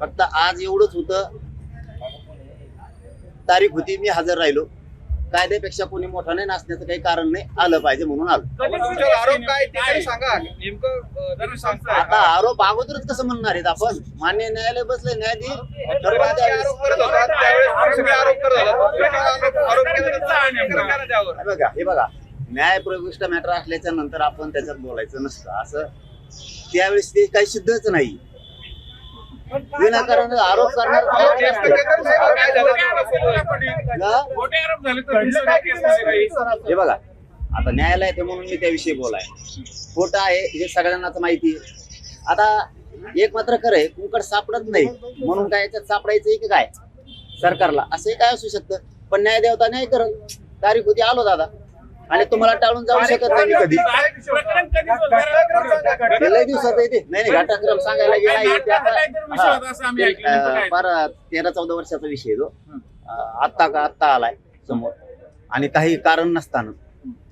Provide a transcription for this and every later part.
फक्त आज एवढंच होतं. तारीख होती मी हजर राहिलो. कायद्यापेक्षा कोणी मोठा नाही नाचण्याचं काही कारण नाही आलं पाहिजे म्हणून आलो. आरोप काय ते सांगा. नेमकं आता आरोप अगोदरच कसं म्हणणार आहेत आपण? मान्य न्यायालय बसले न्यायाधीश हे हे बघा. न्याय प्रविष्ट मॅटर असल्याच्या नंतर आपण त्याच्यात बोलायचं नसतं. असं त्यावेळेस ते काही सिद्धच नाही. विनाकारण आरोप करणार ते? हे बघा आता न्यायालय आहे म्हणून मी त्याविषयी बोलाय. खोटं आहे हे सगळ्यांनाच माहिती आहे. आता एक मात्र खरं आहे कुंकड सापडत नाही. म्हणून काय याच्यात सापडायचंय की काय? सरकारला. असंही काय असू शकतं. पण न्याय देवता न्याय करत तारीख होती आलो दादा. आणि तुम्हाला टाळून जाऊ शकत नाही. कधी लय दिवसात येते. नाही नाही घटनाक्रम सांगायला गेला? फार तेरा चौदा वर्षाचा विषय आहे तो. अं, आत्ता का आत्ता आलाय समोर. आणि काही कारण नसताना.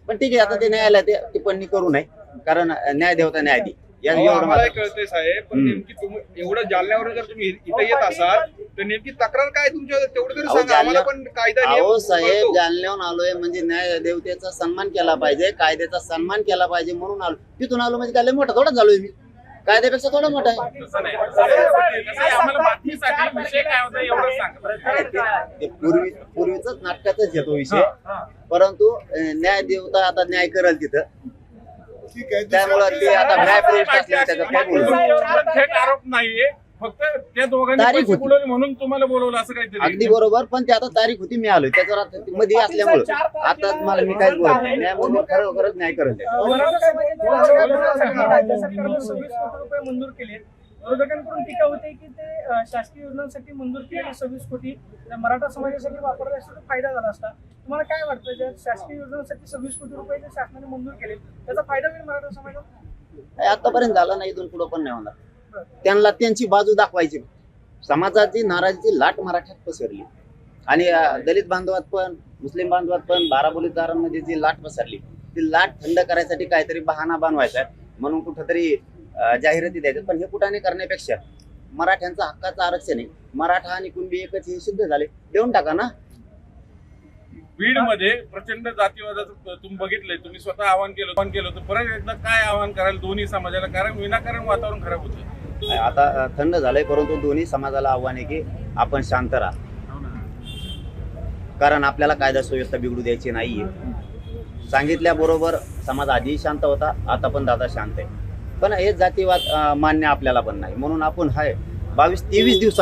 पण ठीक आहे आता ते न्यायालय ते टिप्पणी करू नये. कारण न्याय देवता न्याय दे या अहो, एवढं आम्हालाही मात्र. कळतंय साहेब पण हम्म. नेमकी तुम्ही एवढं जालन्यावरून जर तुम्ही इथं येत असाल तर नेमकी तक्रार काय तुमच्या तेवढं तरी अहो, सांगा आम्हाला जालन्या- पण कायदा नियम अहो साहेब कळतो. जालन्याहून आलोय म्हणजे न्याय देवतेचा सन्मान केला पाहिजे कायद्याचा सन्मान केला पाहिजे म्हणून आलो तिथून आलो म्हणजे काय लय मोठा थोडा झालोय मी कायद्यापेक्षा थोडा मोठा आहे तसं नाही. कसं आहे, आम्हाला बातमीसाठी विषय काय होता एवढंच सांगा ते पूर्वी पूर्वीच नाटकातच येतो विषय परंतु अं, न्याय देवता आता न्याय करेल तिथं त्यामुळं ते आता न्याय प्रविष्ट असल्याने त्याच्यात काय बोलू थेट आरोप नाहीये. फक्त त्या दोघांनी तारीख पैसे होती. बुडवले म्हणून तुम्हाला बोलवलं असं काहीतरी. अगदी बरोबर पण ते आता तारीख होती मी आलोय. त्याच्यावर मध्ये असल्यामुळं. आता मला मी काहीच बोलत नाही. न्यायामध्ये खरोखरच न्याय करेल ते. राज्य सरकारने सव्वीस कोटी रुपये मंजूर केले विरोधकांकडून टीका होते की ते शासकीय योजनांसाठी मंजूर केलेले सव्वीस कोटी मराठा समाजासाठी वापरले असता फायदा झाला असता. तुम्हाला काय वाटतं? ज्या शासकीय योजनांसाठी सव्वीस कोटी रुपये जे शासनाने मंजूर केले त्याचा फायदा होईल मराठा समाजाला? आतापर्यंत झालं नाही इथून पुढं पण नाही होणार. त्यांना त्यांची बाजू दाखवायची. समाजाची नाराजीची लाट मराठ्यात पसरली. आणि दलित बांधवात पण मुस्लिम बांधवात पण बाराबोलीदारांमध्ये जी लाट पसरली ती लाट थंड करायसाठी काहीतरी बहाणा बनवायचा. म्हणून कुठंतरी जाहिराती द्यायच्या पण हे कुठाने करण्यापेक्षा मराठ्यांचं हक्काचं आरक्षण आहे. मराठा आणि कुणबी एकच हे सिद्ध झाले. देऊन टाका ना. बीडमध्ये प्रचंड जातीवादाचं तुम्ही बघितलंय. तुम्ही स्वतः आवाहन केलं आवाहन केलं होतं. परत एकदा काय आवाहन कराल दोन्ही समाजाला? कारण विनाकारण वातावरण खराब होतं. आता थंड झालंय परंतु दोन्ही समाजाला आव्हान आहे की आपण शांत राहा. कारण आपल्याला कायदा सुव्यवस्था बिघडू द्यायची नाहीये. सांगितल्याबरोबर समाज आधीही शांत होता आता पण दादा शांत आहे. पण हे जातीवाद अं, मान्य आपल्याला पण नाही. म्हणून आपण हाय बावीस तेवीस दिवसा